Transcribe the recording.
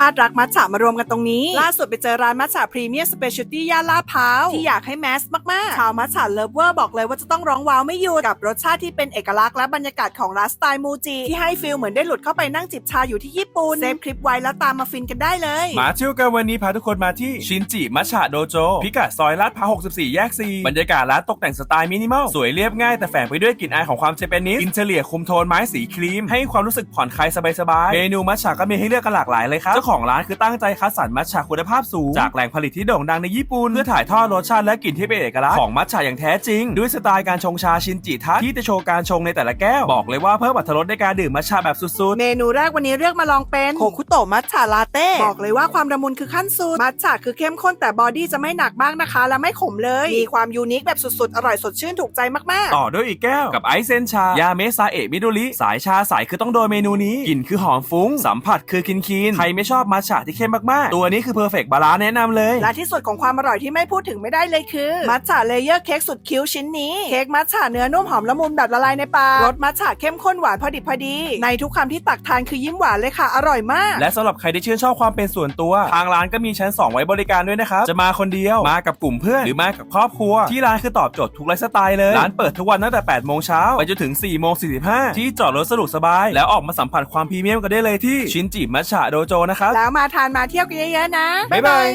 พลาดรักมัทฉะมารวมกันตรงนี้ ล่าสุดไปเจอร้านมัทฉะพรีเมียมสเปเชียลตี้ย่านลาดพร้าว ที่อยากให้แมสมาก ๆ ชาวมัทฉะเลิฟเวอร์บอกเลยว่าจะต้องร้องว้าวไม่หยุดกับรสชาติที่เป็นเอกลักษณ์และบรรยากาศของร้านสไตล์มูจิ ที่ให้ฟีลเหมือนได้หลุดเข้าไปนั่งจิบชาอยู่ที่ญี่ปุ่นเซฟคลิปไว้แล้วตามมาฟินกันได้เลยมาเที่ยวกันวันนี้พาทุกคนมาที่ชินจิมัชชะโดโจพิกัดซอยลาดพร้าว64 แยก 4 บรรยากาศร้านตกแต่งสไตล์มินิมอลสวยเรียบง่ายแต่แฝงไปด้วยกลิ่นอายของความเจแปนิสอินเทเลียคุมโทนไม้สีครีม ให้ความรู้สึกผ่อนคลายสบายๆเมนูมัชชะก็มีให้เลือกกันหลากหลายเลยครับเจ้าของร้านคือตั้งใจคัดสรรมัชชะคุณภาพสูง จากแหล่งผลิตที่โด่งดังในญี่ปุ่นเพื่อถ่ายทอดรสชาติและกลิ่นที่เป็นเอกลักษณ์ของมัชชะอย่างแท้จริง ด้วยสไตล์การชงชาชินจิทัศน์ที่จะโชว์การชงในแต่ละแก้ว บอกเลยว่าเพิ่มอรรถรสในการดื่มมัชชะแบบสุดๆ เมนูแรกวันนี้เลือกมาลองเป็นโคคุโตะมัทฉะลาเต้บอกเลยว่าความละมุนคือขั้นสุดมัทฉะคือเข้มข้นแต่บอดี้จะไม่หนักมากนะคะ และไม่ขมเลยมีความยูนิคแบบสุดๆอร่อยสดชื่นถูกใจมากต่อด้วยอีกแก้วกับไอซ์เซนชายาเมซาเอะมิโดริสายชาสายคือต้องโดนเมนูนี้กลิ่นคือหอมฟุ้งสัมผัสคือคินคีนใครไม่ชอบมัทฉะที่เข้มมากๆ ตัวนี้คือเพอร์เฟกต์บาลานซ์แนะนำเลยๆและที่สุดของความอร่อยที่ไม่พูดถึงไม่ได้เลยคือ มัทฉะเลเยอร์เค้กสุดคิ้วชิ้นนี้ เค้กมัทฉะเนื้อนุ่มหอมละมุนแบบละลายในปากรสมัทฉะเข้มข้นหวานพอดิบพอดี ในทุกคำที่ตักทานคือยิ้มหวานเลยค่ะ อร่อยมาก และสำหรับใครที่ชื่นชอบความเป็นส่วนตัว ทางร้านก็มีชั้น 2 ไว้บริการด้วยนะครับ จะมาคนเดียว มากับกลุ่มเพื่อน หรือมากับครอบครัว ที่ร้านคือตอบโจทย์ทุกไลฟ์สไตล์เลย ร้านเปิดทุกวันตั้งแต่ 8 โมงเช้าไปจนถึง 4 โมง 45 ที่จอดรถสะดวกสบาย แล้วออกมาสัมผัสความพรีเมียมกันได้เลยที่ชินจิมัชชะโดโจนะครับแล้วมาทานมาเที่ยวกันเยอะๆนะ บ๊ายบาย